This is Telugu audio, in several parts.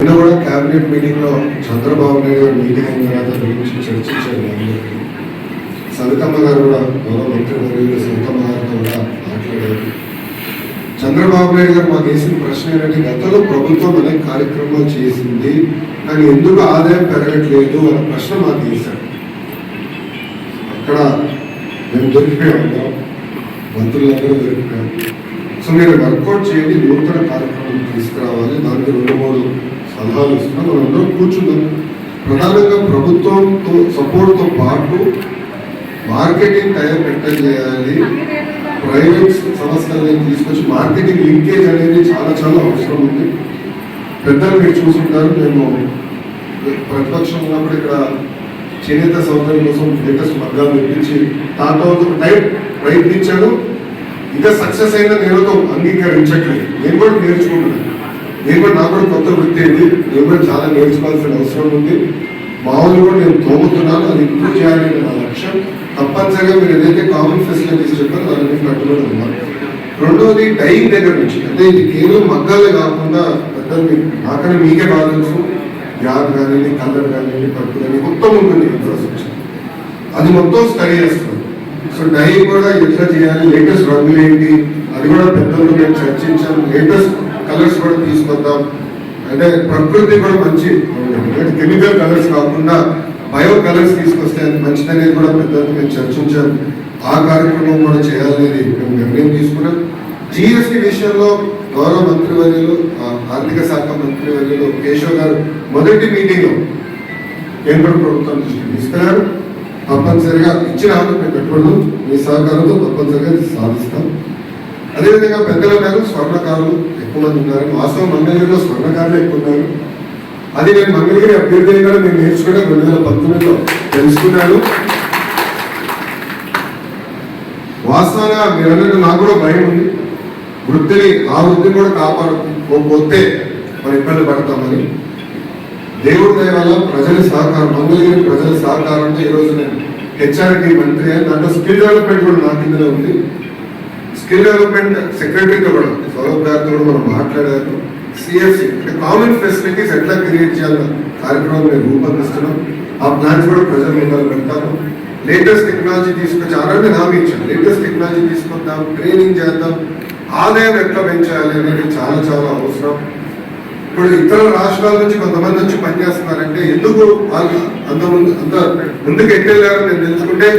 నిన్న కూడా క్యాబినెట్ మీటింగ్లో చంద్రబాబు నాయుడు గారు మీటింగ్ అయిన తర్వాత దీని గురించి చర్చించారు. సవితమ్మ గారు కూడా గౌరవ మంత్రి వర్యులు సవితమ్మ గారితో కూడా మాట్లాడారు. చంద్రబాబు నాయుడు గారు మాకు వేసిన ప్రశ్న ఏంటంటే గతంలో ప్రభుత్వం అనేక కార్యక్రమాలు చేసింది కానీ ఎందుకు ఆదాయం పెరగట్లేదు? అనే ప్రశ్న మాకు వేశాడు అక్కడ మేము దొరికిపోయాము అందరం. మంత్రులందరూ దొరికిపోయాం సో మీరు వర్కౌట్ చేయండి నూతన కార్యక్రమం తీసుకురావాలి. దానికి రెండు మూడు సలహాలు ఇస్తున్నాం మనం అందరం ప్రధానంగా ప్రభుత్వంతో సపోర్ట్తో పాటు మార్కెటింగ్ టైం ఎక్కడ చేయాలి. ప్రైవేట్ సంస్థలను తీసుకొచ్చి మార్కెటింగ్ లింకేజ్ అనేది చాలా చాలా అవసరం ఉంది. పెద్దలు మీరు చూసుంటారు మేము ప్రతిపక్షం ఉన్నప్పుడు ఇక్కడ చేనేత సౌకర్యం కోసం లేటెస్ట్ మగ్గాలు ఇప్పించి దాంట్లో ఒక టైం ప్రయత్నించాను ఇంకా సక్సెస్ అయిన నేను అంగీకరించట్లేదు. నేను కూడా నేర్చుకుంటున్నాను. నేను కూడా నాకు కూడా కొత్త వృత్తి ఇది నేను కూడా చాలా నేర్చుకోవాల్సిన అవసరం ఉంది. మామూలు కూడా నేను తోముతున్నాను అది ఇంప్రూవ్ చేయాలని నా లక్ష్యం. తప్పనిసరిగా మీరు ఏదైతే కామన్ ఫెసిలిటీస్ చెప్పారో దాని మీద కట్టుబడి ఉన్నారు రెండోది డైయింగ్ దగ్గర నుంచి. అంటే ఇది కేవలం మగ్గాలే కాకుండా పెద్ద నాకనే మీకే బాగా యాద్ కానివ్వండి కలర్ కానివ్వండి పట్టు కానీ మొత్తం ఉంటుంది ఇన్ఫ్రాస్ట్రక్చర్ అది మొత్తం స్టడీ చేస్తున్నాం. సో డై కూడా ఎట్లా చేయాలి లేటెస్ట్ రంగులు ఏంటి? అది కూడా పెద్దలు మేము చర్చించాం. లేటెస్ట్ కలర్స్ కూడా తీసుకొద్దాం. అంటే ప్రకృతి కూడా మంచి కెమికల్ కలర్స్ కాకుండా బయో కలర్స్ తీసుకొస్తే అది మంచిదనేది కూడా పెద్దలు మేము చర్చించాం. ఆ కార్యక్రమం కూడా చేయాలనేది మేము నిర్ణయం తీసుకున్నాం. జిఎస్టి విషయంలో గౌరవ మంత్రివర్యులు ఆర్థిక శాఖ మంత్రివర్యులు కేశవ్ గారు మొదటి మీటింగ్లో కేంద్ర ప్రభుత్వం దృష్టికి తప్పనిసరిగా ఇచ్చిన హామీ పెట్టుబడులు మీ సహకారంతో తప్పనిసరిగా సాధిస్తాం. అదేవిధంగా పెద్దల గారు స్వర్ణకారులు ఎక్కువ మంది ఉన్నారు వాస్తవం మంగళగిరిలో స్వర్ణకారులు ఎక్కువ ఉన్నారు అది నేను మంగళగిరి అభ్యర్థిని కూడా నేను నేర్చుకున్నా రెండు వేల పంతొమ్మిదిలో తెలుసుకున్నాను. వాస్తవంగా మీరు అన్నట్టు నాకు కూడా భయం ఉంది. వృత్తిని ఆ వృత్తిని కూడా కాపాడుకోకపోతే మనం ఇబ్బంది పడతామని. దేవుడి దయ వల్ల ప్రజల సహకారం మంగళగిరి ప్రజల సహకారంతో ఈరోజు నేను హెచ్ఆర్డి మంత్రి అని దాంట్లో స్కిల్ డెవలప్మెంట్ కూడా నా కిందనే ఉంది. స్కిల్ డెవలప్మెంట్ సెక్రటరీతో కూడా సౌరభ్ గారితో మనం మాట్లాడారు. సిఎఫ్సి అంటే కామన్ ఫెసిలిటీస్ ఎట్లా క్రియేట్ చేయాలన్న కార్యక్రమం మేము రూపొందిస్తున్నాం. ఆ ప్లాన్స్ కూడా ప్రజల ముందర పెడతాము. లేటెస్ట్ టెక్నాలజీ తీసుకొచ్చి ఆల్రెడీ హామీ ఇచ్చాం లేటెస్ట్ టెక్నాలజీ తీసుకుందాం ట్రైనింగ్ చేద్దాం. ఆదాయం ఎట్లా పెంచాలి అనేది చాలా చాలా అవసరం. ఇప్పుడు ఇతర రాష్ట్రాల నుంచి కొంతమంది వచ్చి పనిచేస్తున్నారంటే ఎందుకు వాళ్ళు అంత ముందు అంత ముందుకు ఎట్టెళ్ళారని నేను తెలుసుకుంటే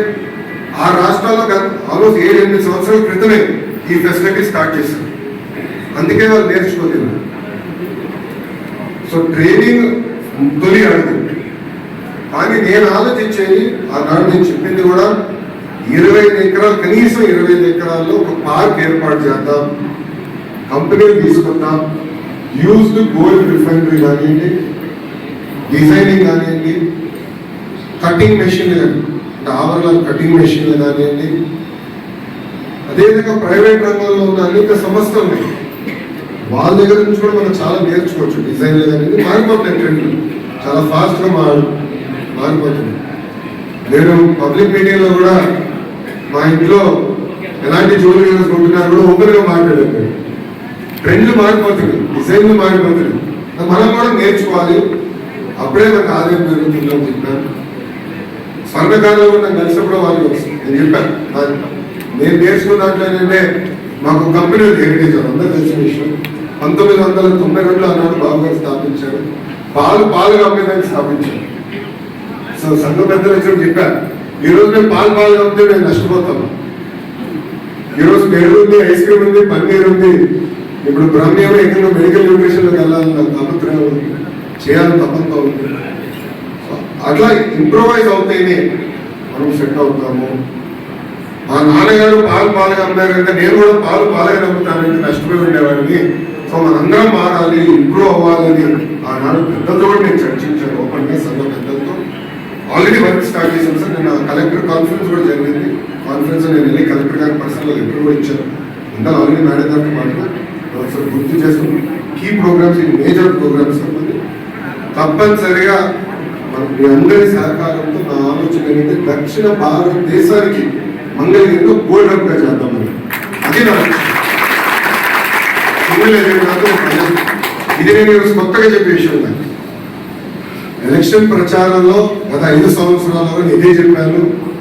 ఆ రాష్ట్రాల్లో ఆల్మోస్ట్ ఏడు ఎనిమిది సంవత్సరాల క్రితమే ఈ ఫెసిలిటీ స్టార్ట్ చేశారు. అందుకే వాళ్ళు నేర్చుకోలేదు. సో ట్రైనింగ్ తొలి అడుగు. కానీ నేను ఆలోచించేది ఆనాడు నేను చెప్పింది కూడా ఇరవై ఐదు ఎకరాలు కనీసం ఇరవై ఐదు ఎకరాల్లో ఒక పార్క్ ఏర్పాటు చేద్దాం కంపెనీలు తీసుకుందాం యూజ్డ్ గోల్డ్ రిఫైనరీ కానివ్వండి డిజైనింగ్ కానివ్వండి కటింగ్ మెషిన్ అంటే ఆవరణ కటింగ్ మెషిన్లు కానివ్వండి అదేవిధంగా ప్రైవేట్ రంగంలో ఉన్న అనేక సంస్థలు ఉన్నాయి. వాళ్ళ దగ్గర నుంచి కూడా మనం చాలా నేర్చుకోవచ్చు. డిజైన్లు కానీ మారిపోతున్నాయి ట్రెండ్లు. చాలా ఫాస్ట్గా మారు మారిపోతుంది. నేను పబ్లిక్ మీటింగ్లో కూడా మా ఇంట్లో ఎలాంటి జ్యువెలరీ కొంటున్నారు కూడా ఓపెన్గా మాట్లాడారు ట్రెండ్లు మారిపోతుంది డిజైన్లు మారిపోతున్నాయి. మనం కూడా నేర్చుకోవాలి. అప్పుడే మనకు ఆదాయం పెరుగుతుందని చెప్పాను. స్వర్ణకాలంలో కూడా నాకు కలిసినప్పుడు వాళ్ళు నేను చెప్పాను. నేను నేర్చుకున్న దాంట్లో ఏంటంటే మాకు కంపెనీ హెరిటేజ్ అందరూ తెలిసిన విషయం. పంతొమ్మిది వందల తొంభై రెండు ఆనాడు బాబు గారు స్థాపించారు. పాలు పాలు కంపెనీ స్థాపించారు. సో సంఘ పెద్దలు వచ్చి చెప్పారు. ఈ రోజు మేము పాలు పాలు కంపితే మేము నష్టపోతాము ఈ రోజు ఉంది ఐస్ క్రీమ్ ఉంది పన్నీర్ ఉంది. ఇప్పుడు బ్రహ్మ్యం ఎక్కడ మెడికల్ న్యూట్రిషన్లోకి వెళ్ళాలని నాకు అభిప్రాయం ఉంది. చేయాలని తప్పంతో ఉంది. అట్లా ఇంప్రూవైజ్ అవుతేనే మనం సెట్ అవుతాము. మా నాన్నగారు పాలు పాలుగా అమ్మారంటే నేను కూడా పాలు పాలుగా నమ్ముతానంటే నష్టపోయి ఉండేవాడిని. సో మనందరం మారాలి ఇంప్రూవ్ అవ్వాలని ఆనాడు పెద్దలతో నేను చర్చించాను ఓపెన్గా సంఘ పెద్దలతో. ఆల్రెడీ వర్క్ స్టార్ట్ చేశాను సార్. నేను కలెక్టర్ కాన్ఫరెన్స్ కూడా జరిగింది. కాన్ఫరెన్స్ నేను వెళ్ళి కలెక్టర్ గారికి పర్సనల్ లెటర్ కూడా ఇచ్చాను. అందరూ ఆల్రెడీ మేడం గారితో మాట్లాడు ఒకసారి గుర్తు చేసుకుని కీ ప్రోగ్రామ్స్ ఇది మేజర్ ప్రోగ్రామ్స్ అన్నది తప్పనిసరిగా మన మీ అందరి సహకారంతో నా ఆలోచన ఏంటంటే దక్షిణ భారతదేశానికి మంగళగిరిలో గోల్డ్ హబ్గా చేద్దామని. అది నా లక్ష్యం. ఇది నేను కొత్తగా చెప్పే విషయం నాకు. ఎలక్షన్ ప్రచారంలో గత ఐదు సంవత్సరాలలో ఇదే చెప్పాను.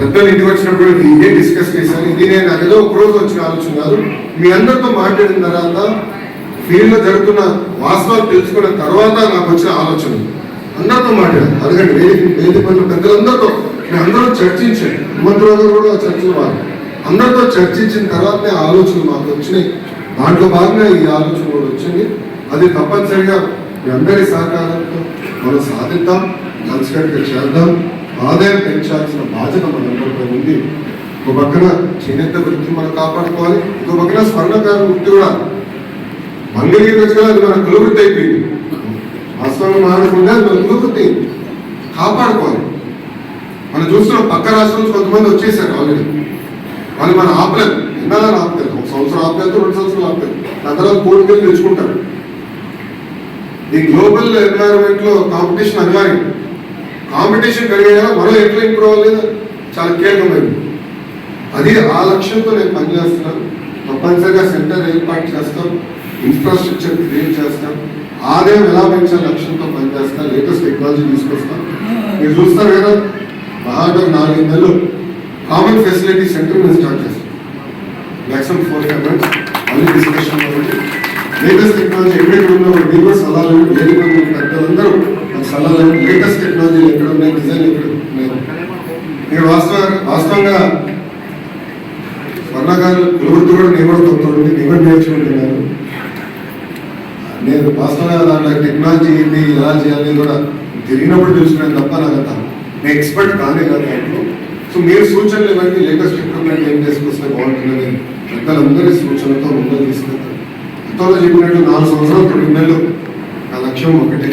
పెద్దలు ఇంటికి వచ్చినప్పుడు ఇదే డిస్కస్ చేశాను. ఇది నేను అదేదో ఒక రోజు వచ్చిన ఆలోచన కాదు. మీ అందరితో మాట్లాడిన తర్వాత ఫీల్డ్లో జరుగుతున్న వాస్తవాలు తెలుసుకున్న తర్వాత నాకు వచ్చిన ఆలోచన. అందరితో మాట్లాడాను. అడగండి వేది వేదిక పైన పెద్దలందరితో. నేను అందరూ చర్చించాను. హనుమంతరావు గారు కూడా చర్చలు వారు అందరితో చర్చించిన తర్వాతనే ఆలోచనలు మాకు వచ్చినాయి. దాంట్లో భాగంగా ఈ ఆలోచన కూడా వచ్చింది. అది తప్పనిసరిగా మీ అందరి సహకారంతో మనం సాధిద్దాం కలిసికట్టుగా చేద్దాం. ఆదాయం పెంచాల్సిన బాధ్యత మనందరిపై ఉంది. ఒక పక్కన చేనేత వృత్తి మనం కాపాడుకోవాలి. ఇంకో పక్కన స్వర్ణకార వృత్తి కూడా. మంగళగిరి వచ్చి అది మన కులవృత్తి అయిపోయింది. వాస్తవంగా మాట్లాడకుండా అది మన కులవృత్తి కాపాడుకోవాలి. మనం చూస్తున్నాం పక్క రాష్ట్రం నుంచి కొంతమంది వచ్చేసారు ఆల్రెడీ. వాళ్ళు మనం ఆపలేదు ఇన్నాళ్ళు ఆపలేదు ఒక సంవత్సరం ఆపలేదు రెండు సంవత్సరాలు ఆపలేదు దాని తర్వాత కోరికలు తెచ్చుకుంటారు. ఈ గ్లోబల్ ఎన్వైరన్మెంట్లో కాంపిటీషన్ అనివార్యం. కాంపిటీషన్ కలిగేలా మనం ఎట్లా ఇంప్రూవ్ అవ్వలేదు? చాలా కీలకమైంది. అది ఆ లక్ష్యంతో నేను పనిచేస్తున్నాను. తప్పనిసరిగా సెంటర్ ఏర్పాటు చేస్తాం. ఇన్ఫ్రాస్ట్రక్చర్ క్రియేట్ చేస్తాం. ఆదాయం ఎలా పెంచాలి లక్ష్యంతో పనిచేస్తాం. లేటెస్ట్ టెక్నాలజీ తీసుకొస్తాం. మీరు చూస్తారు కదా మహానగర్ నాలుగు నెలలు కామన్ ఫెసిలిటీ సెంటర్ స్టార్ట్ చేస్తాం. మ్యాక్సిమం ఫోర్ ఫైవ్ మంత్స్ మళ్ళీ డిస్కషన్ లేటెస్ట్ టెక్నాలజీ ఎక్కడెక్కడ ఉన్నా కూడా సలహాలు లేని వేదిక పెద్దలందరూ నాకు సలహాలు లేటెస్ట్ టెక్నాలజీ ఎక్కడ ఉన్నాయి? డిజైన్ ఎక్కడ ఉన్నాయి? ఇక్కడ వాస్తవ వాస్తవంగా వర్ణకారులు కులవృత్తి కూడా నేను కూడా కొత్త నేను కూడా నేర్చుకుంటున్నాను నేను వాస్తవంగా దాంట్లో టెక్నాలజీ ఏంటి ఎలా చేయాలి కూడా తిరిగినప్పుడు చూసుకున్నాను తప్ప నాకు అంత నేను ఎక్స్పర్ట్ కానే కాదు దాంట్లో. సో మీరు సూచనలు ఇవన్నీ లేటెస్ట్ ఎక్విప్మెంట్ ఏం చేసుకొస్తే బాగుంటుందని పెద్దలందరి సూచనలతో ముందు తీసుకెళ్తాను గతంలో చెప్పినట్టు నాలుగు సంవత్సరాలు తొమ్మిది నెలలు నా లక్ష్యం ఒకటే.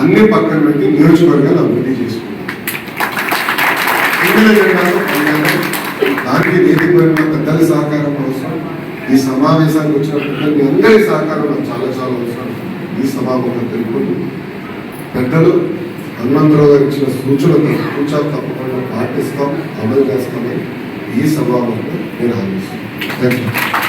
అన్ని పక్కన పెట్టి నియోజకవర్గాలు అభివృద్ధి చేసుకుంటాను దానికి వేదిక పెద్దల సహకారం అవసరం. ఈ సమావేశానికి వచ్చిన పెద్దలు మీ అందరి సహకారం నాకు చాలా చాలా అవసరం. ఈ సభాముఖం తెలుపుకుంటూ పెద్దలు హనుమంతరావు గారు ఇచ్చిన సూచనలు సూచన తప్పకుండా పాటిస్తాం అమలు చేస్తామని ఈ సభాముఖం నేను హామీ థ్యాంక్ యూ